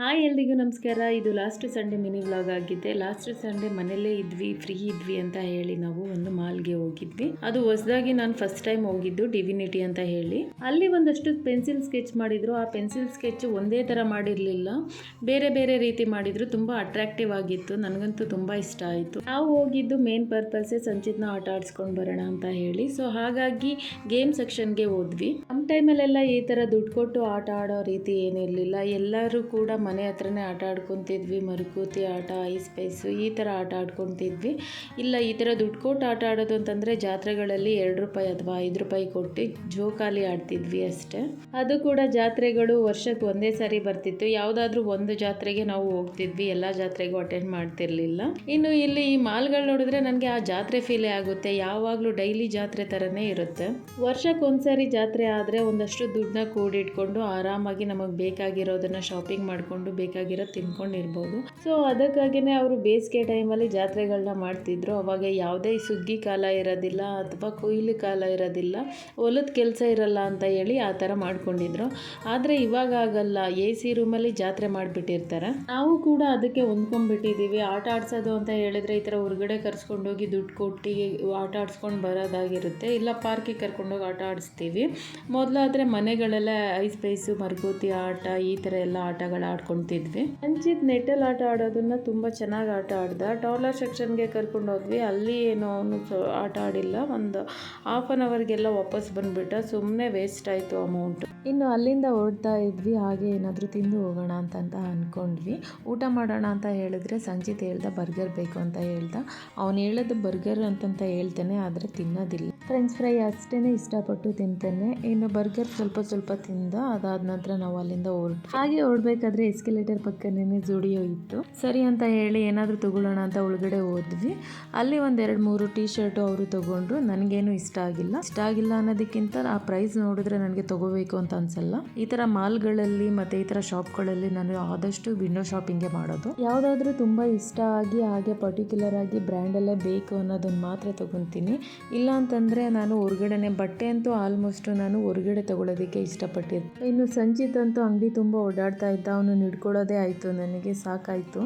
Hi ಎಲ್ರಿಗೂ ನಮಸ್ಕಾರ. ಇದು ಲಾಸ್ಟ್ ಸಂಡೇ ಮಿನಿ ವ್ಲಾಗ್ ಆಗಿದ್ದೆ. ಲಾಸ್ಟ್ ಸಂಡೇ ಮನೆಯಲ್ಲೇ ಇದ್ವಿ ಫ್ರೀ ಇದ್ವಿ ಅಂತ ಹೇಳಿ ನಾವು ಒಂದು ಮಾಲ್ಗೆ ಹೋಗಿದ್ವಿ. ಅದು ಹೊಸದಾಗಿ ನಾನು ಫಸ್ಟ್ ಟೈಮ್ ಹೋಗಿದ್ದು ಡಿವಿನಿಟಿ ಅಂತ ಹೇಳಿ. ಅಲ್ಲಿ ಒಂದಷ್ಟು ಪೆನ್ಸಿಲ್ ಸ್ಕೆಚ್ ಮಾಡಿದ್ರು. ಆ ಪೆನ್ಸಿಲ್ ಸ್ಕೆಚ್ ಒಂದೇ ಥರ ಮಾಡಿರಲಿಲ್ಲ. ಬೇರೆ ಬೇರೆ ರೀತಿ ಮಾಡಿದ್ರು. ತುಂಬ ಅಟ್ರಾಕ್ಟಿವ್ ಆಗಿತ್ತು. ನನಗಂತೂ ತುಂಬ ಇಷ್ಟ ಆಯಿತು. ನಾವು ಹೋಗಿದ್ದು ಮೇನ್ ಪರ್ಪಸೇ ಸಂಚಿತ್ನ ಆಟ ಆಡಿಸ್ಕೊಂಡು ಬರೋಣ ಅಂತ ಹೇಳಿ. ಸೊ ಹಾಗಾಗಿ ಗೇಮ್ ಸೆಕ್ಷನ್ಗೆ ಹೋದ್ವಿ. ನಮ್ಮ ಟೈಮಲ್ಲೆಲ್ಲ ಈ ಥರ ದುಡ್ಡು ಕೊಟ್ಟು ಆಟ ಆಡೋ ರೀತಿ ಏನಿರಲಿಲ್ಲ. ಎಲ್ಲರೂ ಕೂಡ ಮನೆ ಹತ್ರನೇ ಆಟ ಆಡ್ಕೊತಿದ್ವಿ, ಮರುಕೂತಿ ಆಟ ಐಸ್ ಪೈಸು ಈ ಥರ ಆಟ ಆಡ್ಕೊತಿದ್ವಿ. ಇಲ್ಲ, ಈ ಥರ ದುಡ್ಡು ಕೊಟ್ಟು ಆಟ ಆಡೋದು ಅಂತಂದರೆ ಜಾತ್ರೆಗಳಲ್ಲಿ ಎರಡು ರೂಪಾಯಿ ಅಥವಾ ಐದು ರೂಪಾಯಿ ಕೊಟ್ಟು ಜೋಕಾಲಿ ಆಡ್ತಿದ್ವಿ ಅಷ್ಟೇ. ಅದು ಕೂಡ ಜಾತ್ರೆಗಳು ವರ್ಷಕ್ಕೆ ಒಂದೇ ಸಾರಿ ಬರ್ತಿತ್ತು. ಯಾವುದಾದ್ರೂ ಒಂದು ಜಾತ್ರೆಗೆ ನಾವು ಹೋಗ್ತಿದ್ವಿ. ಎಲ್ಲ ಜಾತ್ರೆಗೂ ಅಟೆಂಡ್ ಮಾಡ್ತಿರ್ಲಿಲ್ಲ. ಇನ್ನು ಇಲ್ಲಿ ಈ ಮಾಲ್ಗಳು ನೋಡಿದ್ರೆ ನನಗೆ ಆ ಜಾತ್ರೆ ಫೀಲೇ ಆಗುತ್ತೆ. ಯಾವಾಗಲೂ ಡೈಲಿ ಜಾತ್ರೆ ಥರನೇ ಇರುತ್ತೆ. ವರ್ಷಕ್ಕೆ ಒಂದ್ಸರಿ ಜಾತ್ರೆ ಆದರೆ ಒಂದಷ್ಟು ದುಡ್ಡನ್ನ ಕೂಡಿಟ್ಕೊಂಡು ಆರಾಮಾಗಿ ನಮಗೆ ಬೇಕಾಗಿರೋದನ್ನ ಶಾಪಿಂಗ್ ಮಾಡಿಕೊಂಡು ಬೇಕಾಗಿರೋ ತಿನ್ಕೊಂಡಿರ್ಬೋದು ಸೊ ಅದಕ್ಕಾಗಿಯೇ ಅವರು ಬೇಸಿಗೆ ಟೈಮಲ್ಲಿ ಜಾತ್ರೆಗಳನ್ನ ಮಾಡ್ತಿದ್ರು. ಅವಾಗ ಯಾವುದೇ ಸುಗ್ಗಿ ಕಾಲ ಇರೋದಿಲ್ಲ ಅಥವಾ ಕೊಯ್ಲು ಕಾಲ ಇರೋದಿಲ್ಲ. ಹೊಲದ ಕೆಲಸ ಇರಲ್ಲ ಅಂತ ಹೇಳಿ ಆ ಥರ ಮಾಡ್ಕೊಂಡಿದ್ರು. ಆದರೆ ಇವಾಗ ಆಗಲ್ಲ. ಎ ಸಿ ರೂಮಲ್ಲಿ ಜಾತ್ರೆ ಮಾಡಿಬಿಟ್ಟಿರ್ತಾರೆ. ನಾವು ಕೂಡ ಅದಕ್ಕೆ ಹೊಂದ್ಕೊಂಡ್ಬಿಟ್ಟಿದ್ದೀವಿ ಆಟ ಆಡ್ಸೋದು ಅಂತ ಹೇಳಿದ್ರೆ ಈ ಥರ ಹೊರಗಡೆ ಕರ್ಸ್ಕೊಂಡೋಗಿ ದುಡ್ಡು ಕೊಟ್ಟು ಆಟ ಆಡ್ಸ್ಕೊಂಡು ಬರೋದಾಗಿರುತ್ತೆ. ಇಲ್ಲ ಪಾರ್ಕಿಗೆ ಕರ್ಕೊಂಡೋಗಿ ಆಟ ಆಡಿಸ್ತೀವಿ. ಮೊದಲಾದರೆ ಮನೆಗಳೆಲ್ಲ ಐಸ್ ಪೈಸು ಮರಗೂತಿ ಆಟ ಈ ಥರ ಎಲ್ಲ ಆಟಗಳು ಆಡ್ಕೊತಿದ್ವಿ. ಅಂಚಿತ್ ನೆಟ್ಟಲ್ಲಿ ಆಟ ಆಡೋದನ್ನ ತುಂಬ ಚೆನ್ನಾಗಿ ಆಟ ಆಡ್ದ. ಟಾಲರ್ ಸೆಕ್ಷನ್ಗೆ ಕರ್ಕೊಂಡು ಹೋದ್ವಿ. ಅಲ್ಲಿ ಏನೋ ಅವನು ಆಟ ಆಡಿಲ್ಲ. ಒಂದು ಹಾಫ್ ಆನ್ ಅವರ್ಗೆಲ್ಲ ವಾಪಸ್ ಬಂದ್ಬಿಟ್ಟ. ಸುಮ್ಮನೆ ವೇಸ್ಟ್ ಆಯಿತು ಅಮೌಂಟ್ ಇನ್ನು ಅಲ್ಲಿಂದ ಹೊರಡ್ತಾ ಇದ್ವಿ. ಹಾಗೆ ಏನಾದರೂ ತಿಂದು ಹೋಗೋಣ ಅಂತ ಅಂದ್ಕೊಂಡ್ವಿ ಊಟ ಮಾಡೋಣ ಅಂತ ಹೇಳಿದ್ರೆ ಸಂಜಿತ್ ಹೇಳ್ದ, ಬರ್ಗರ್ ಬೇಕು ಅಂತ ಹೇಳ್ದ. ಅವನು ಹೇಳೋದು ಬರ್ಗರ್ ಅಂತಂತ ಹೇಳ್ತಾನೆ, ಆದರೆ ತಿನ್ನೋದಿಲ್ಲ. ಫ್ರೆಂಚ್ ಫ್ರೈ ಅಷ್ಟೇ ಇಷ್ಟಪಟ್ಟು ತಿಂತಾನೆ. ಇನ್ನು ಬರ್ಗರ್ ಸ್ವಲ್ಪ ಸ್ವಲ್ಪ ತಿಂದ, ಅದಾದ ನಂತರ ನಾವು ಅಲ್ಲಿಂದ ಹೊರಟು ಹಾಗೆ ಹೊರಡ್ಬೇಕಾದ್ರೆ ಎಸ್ಕಲೇಟರ್ ಪಕ್ಕನೇ ಜುಡಿಯೋ ಇತ್ತು. ಸರಿ ಅಂತ ಹೇಳಿ ಏನಾದರೂ ತಗೊಳ್ಳೋಣ ಅಂತ ಒಳಗಡೆ ಹೋದ್ವಿ. ಅಲ್ಲಿ ಒಂದೆರಡು ಮೂರು ಟೀ ಶರ್ಟ್ ಅವರು ತಗೊಂಡ್ರು. ನನಗೇನು ಇಷ್ಟ ಆಗಿಲ್ಲ. ಇಷ್ಟ ಆಗಿಲ್ಲ ಅನ್ನೋದಕ್ಕಿಂತ ಆ ಪ್ರೈಸ್ ನೋಡಿದ್ರೆ ನನಗೆ ತಗೋಬೇಕು ಅಂತ ಅನ್ಸಲ್ಲ. ಈ ತರ ಮಾಲ್ಗಳಲ್ಲಿ ಮತ್ತೆ ಈ ತರ ಶಾಪ್ಗಳಲ್ಲಿ ನಾನು ಆದಷ್ಟು ವಿಂಡೋ ಶಾಪಿಂಗೇ ಮಾಡೋದು. ಯಾವುದಾದ್ರೂ ತುಂಬಾ ಇಷ್ಟ ಆಗಿ ಹಾಗೆ ಪರ್ಟಿಕ್ಯುಲರ್ ಆಗಿ ಬ್ರ್ಯಾಂಡ್ ಎಲ್ಲ ಬೇಕು ಅನ್ನೋದನ್ನ ಮಾತ್ರ ತಗೊತೀನಿ. ಇಲ್ಲ ಅಂತಂದ್ರೆ ನಾನು ಹೊರಗಡೆನೆ ಬಟ್ಟೆ ಅಂತೂ ಆಲ್ಮೋಸ್ಟ್ ನಾನು ಹೊರಗಡೆ ತಗೊಳ್ಳೋದಕ್ಕೆ ಇಷ್ಟಪಟ್ಟಿದ್ದೆ ಇನ್ನು ಸಂಜಿತ್ ಅಂತೂ ಅಂಗಡಿ ತುಂಬ ಓಡಾಡ್ತಾ ಇದ್ದ. ಅವನು ಹಿಡ್ಕೊಳ್ಳೋದೇ ಆಯಿತು, ನನಗೆ ಸಾಕಾಯಿತು.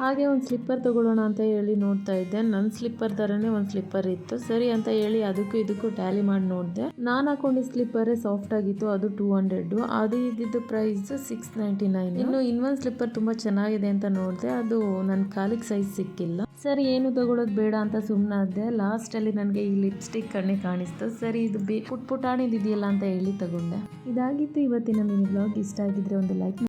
ಹಾಗೆ ಒಂದು ಸ್ಲಿಪ್ಪರ್ ತೊಗೊಳ್ಳೋಣ ಅಂತ ಹೇಳಿ ನೋಡ್ತಾ ಇದ್ದೆ. ನನ್ನ ಸ್ಲಿಪ್ಪರ್ ಥರನೇ ಒಂದು ಸ್ಲಿಪ್ಪರ್ ಇತ್ತು. ಸರಿ ಅಂತ ಹೇಳಿ ಅದಕ್ಕೂ ಇದಕ್ಕೂ ಟ್ಯಾಲಿ ಮಾಡಿ ನೋಡಿದೆ. ನಾನು ಹಾಕೊಂಡಿದ್ದ ಸ್ಲಿಪ್ಪರೇ ಸಾಫ್ಟ್ ಆಗಿತ್ತು, ಅದು ಟೂ ಹಂಡ್ರೆಡ್ ಅದು ಇದ್ದಿದ್ದು ಪ್ರೈಸ್ ಸಿಕ್ಸ್ ನೈಂಟಿ ನೈನ್ ಇನ್ನು ಇನ್ನೊಂದು ಸ್ಲಿಪ್ಪರ್ ತುಂಬ ಚೆನ್ನಾಗಿದೆ ಅಂತ ನೋಡಿದೆ. ಅದು ನನ್ನ ಕಾಲಿಗೆ ಸೈಜ್ ಸಿಕ್ಕಿಲ್ಲ. ಸರಿ, ಏನು ತಗೊಳ್ಳೋದು ಬೇಡ ಅಂತ ಸುಮ್ಮನಾದೆ ಲಾಸ್ಟಲ್ಲಿ ನನಗೆ ಈ ಲಿಪ್ಸ್ಟಿಕ್ ಕಣ್ಣಿಗೆ ಕಾಣಿಸ್ತು. ಸರಿ, ಇದು ಬಿ ಪುಟ್ ಪುಟಾಣಿದಿದೆಯಲ್ಲ ಅಂತ ಹೇಳಿ ತಗೊಂಡೆ. ಇದಾಗಿತ್ತು ಇವತ್ತಿನ ಮಿನಿ ಬ್ಲಾಗ್. ಇಷ್ಟ ಆಗಿದ್ರೆ ಒಂದು ಲೈಕ್